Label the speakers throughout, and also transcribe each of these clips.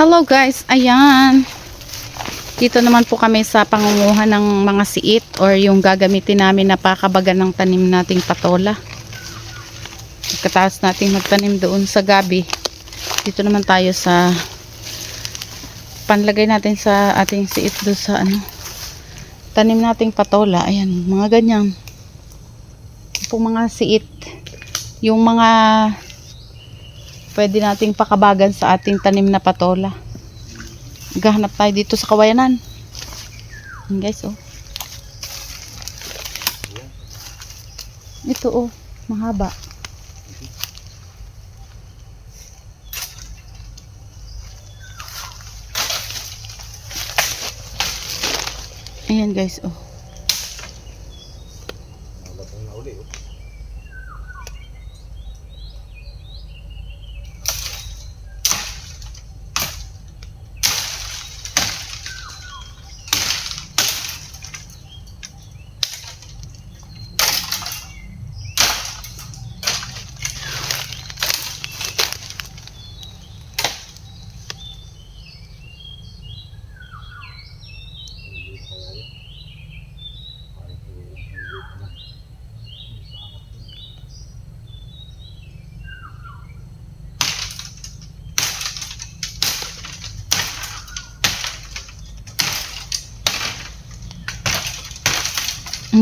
Speaker 1: Hello guys, ayan. Dito naman po kami sa pangunguha ng mga siit or yung gagamitin namin na pakabagan ng tanim nating patola. Pagkatapos nating magtanim doon sa gabi, dito naman tayo sa panlagay natin sa ating siit doon sa ano, tanim nating patola. Ayan, mga ganyan. Po mga siit. Yung mga pwede nating pakabagan sa ating tanim na patola. Gahanap tayo dito sa kawayanan. Yan guys, oh. Ito, oh. Mahaba. Ayan guys, oh.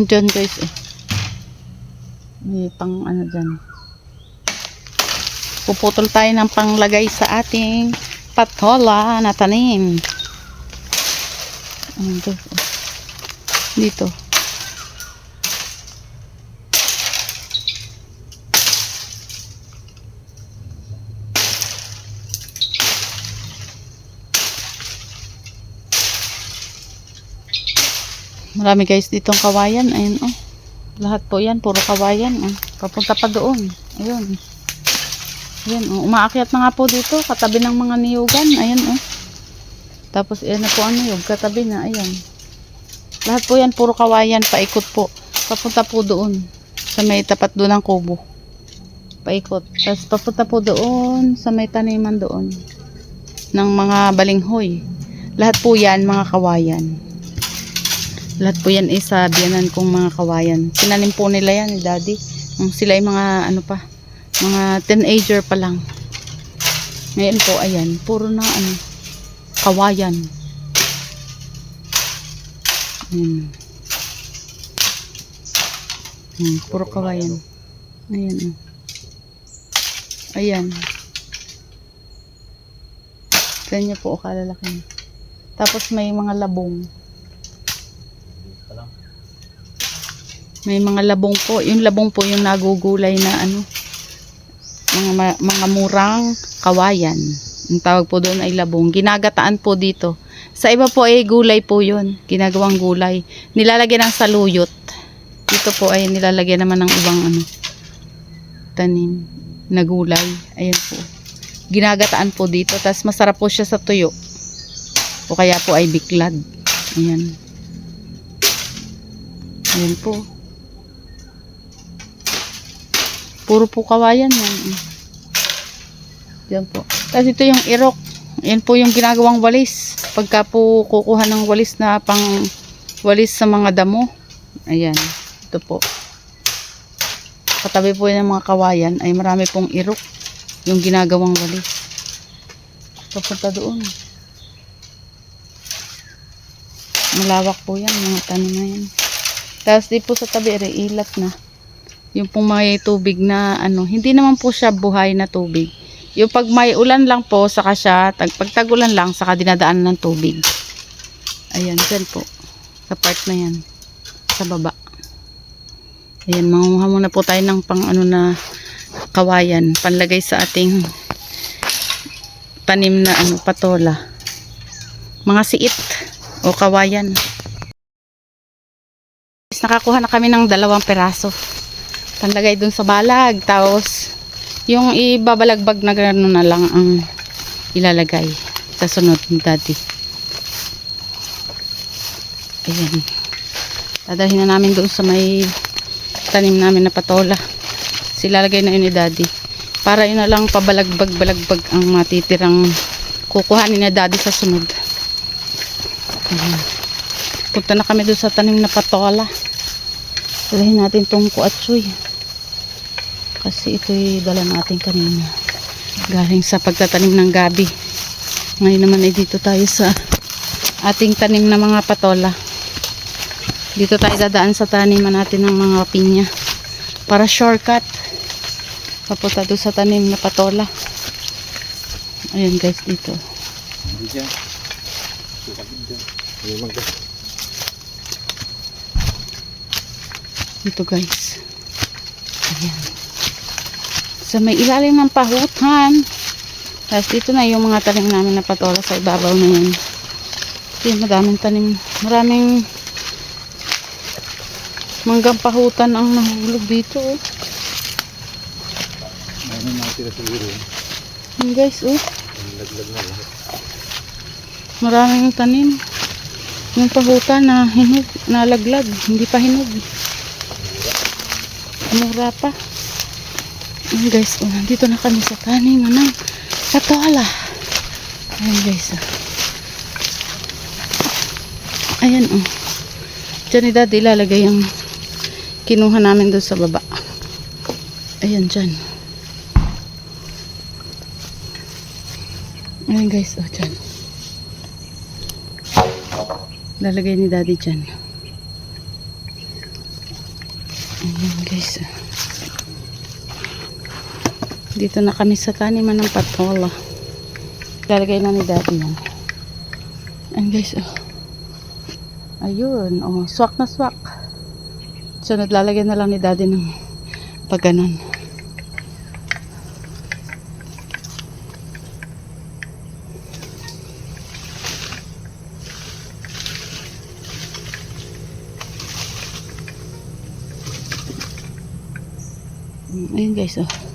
Speaker 1: Diyan guys eh. May pang ano dyan. Puputol tayo ng panglagay sa ating patola na tanim. Eh. Dito. Marami guys ditong kawayan. Ayun oh. Lahat po yan. Puro kawayan. Oh. Papunta pa doon. Ayun. Ayun oh. Umaakyat na nga po dito. Katabi ng mga niyugan. Ayun oh. Tapos ayan na po ang niyog. Katabi na. Ayan. Lahat po yan. Puro kawayan. Paikot po. Papunta po doon. Sa may tapat doon ng kubo. Paikot. Tapos papunta po doon. Sa may taniman doon. Ng mga balinghoy. Lahat po yan mga kawayan. Lahat po yan ay sa biyanan kong mga kawayan. Tinanim po nila yan ni daddy. Sila ay mga ano pa, mga teenager pa lang. Ngayon po, ayan, puro na ano, kawayan. Ayan. Ayan, puro kawayan. Ayan. oh. Ayan. Ganyan po kalalaki. Tapos may mga labong. May mga labong po. Yung labong po yung nagugulay na ano. Mga, mga murang kawayan. Ang tawag po doon ay labong. Ginagataan po dito. Sa iba po ay gulay po yun. Ginagawang gulay. Nilalagyan ng saluyot. Dito po ay nilalagyan naman ng ibang ano. Tanim. Na gulay. Ayan po. Ginagataan po dito. Tapos masarap po siya sa tuyo. O kaya po ay biklad. Ayan. Ayan po. Puro po kawayan yan. Yan po. Tapos ito yung irok. Yan po yung ginagawang walis. Pagka po kukuha ng walis na pang walis sa mga damo. Ayan. Ito po. Katabi po yan ng mga kawayan ay marami pong irok. Yung ginagawang walis. Papunta doon. Malawak po yan. Mga tanim na yan. Tapos di po sa tabi, ere, ilat na. Yung pong may tubig na ano, hindi naman po siya buhay na tubig. Yung pag may ulan lang po, saka siya, tag, lang, saka dinadaan ng tubig. Ayan, dyan po. Sa part na yan. Sa baba. Ayan, mangunguha muna po tayo ng pang ano na kawayan. Panlagay sa ating tanim na ano, patola. Mga siit o kawayan. Nakakuha na kami ng dalawang peraso panlagay dun sa balag tapos yung ibabalagbag na gano'n na lang ang ilalagay sa sunod ni daddy ayan dadalhin na namin doon sa may tanim namin na patola silalagay na yun ni daddy para yun na lang pabalagbag balagbag ang matitirang kukuhanin na daddy sa sunod. Ayan. Punta na kami doon sa tanim na patola. Dalahin natin tong kuatsoy. Kasi ito'y dala natin kanina. Galing sa pagtatanim ng gabi. Ngayon naman ay dito tayo sa ating tanim na mga patola. Dito tayo dadaan sa taniman natin ng mga pinya. Para shortcut. Papunta doon sa tanim na patola. Ayan guys dito. Dito guys. Ayan. Sa may ilalim ng pahutan. Tapos dito na yung mga tanim namin na patola sa ibabaw na yan. Ito madaming tanim. Maraming manggang pahutan ang nahulog dito. Oh.
Speaker 2: Mayroon na tira siguro.
Speaker 1: Ayan guys, oh.
Speaker 2: Laglag na lahat.
Speaker 1: Maraming tanim. Yung pahutan na hinog, nalaglag. Hindi pa hinog. Mura pa. Ayan guys, oh, nandito na kami sa tanim ng patola. Ayan guys, oh. Ayan, oh. Diyan ni daddy ilalagay yung kinuha namin doon sa baba. Ayan, dyan. Ayan guys, oh, dyan. Lalagay ni daddy dyan. Ayan guys. oh. Dito na kami sa taniman ng patola. Lalagay na ni daddy yan. Ayan guys, oh. Ayun, oh, swak na swak. Sunod, lalagay na lang ni daddy ng pagganon. Ayun guys, oh.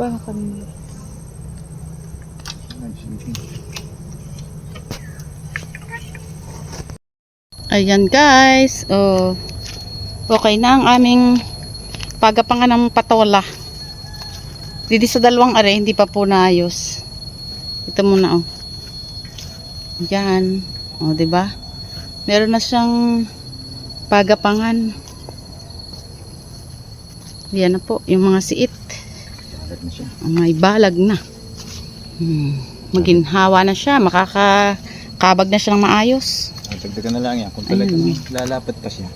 Speaker 1: Alam kanina. Ayan guys. Oh. Okay na ang aming pagapangan ng patola. Dito sa dalawang are, hindi pa po naayos. Ito muna oh. Yan. Oh, 'di ba? Meron na siyang pagapangan. Yan na po, yung mga siit.
Speaker 2: Lahat na siya.
Speaker 1: May balag na. Hmm. Maginhawa na siya. Makakakabag na siya ng maayos.
Speaker 2: Ang dagdagan na lang yan. Kung talagang
Speaker 1: Ayun.
Speaker 2: lalapat pa siya.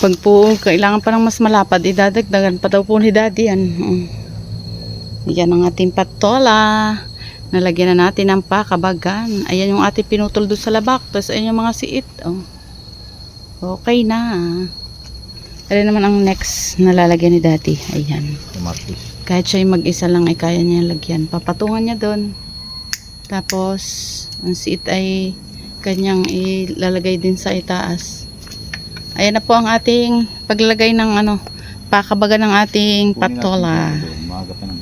Speaker 1: Pag po kailangan pa ng mas malapad, idadagdagan pa daw po ni daddy yan. Mm. Yan ang ating patola. Nalagyan na natin ng pakabagan. Ayan yung ating pinutol doon sa labak. Tapos ayan yung mga siit. Oh. Okay na. Ano naman ang next na lalagyan ni daddy? Ayan.
Speaker 2: Tumartis.
Speaker 1: Kahit siya mag-isa lang ay kaya niya lagyan. Papatungan niya doon. Tapos, ang siit ay kanyang ilalagay din sa itaas. Ayan na po ang ating paglalagay ng ano, pakabaga ng ating patola.
Speaker 2: yung doon.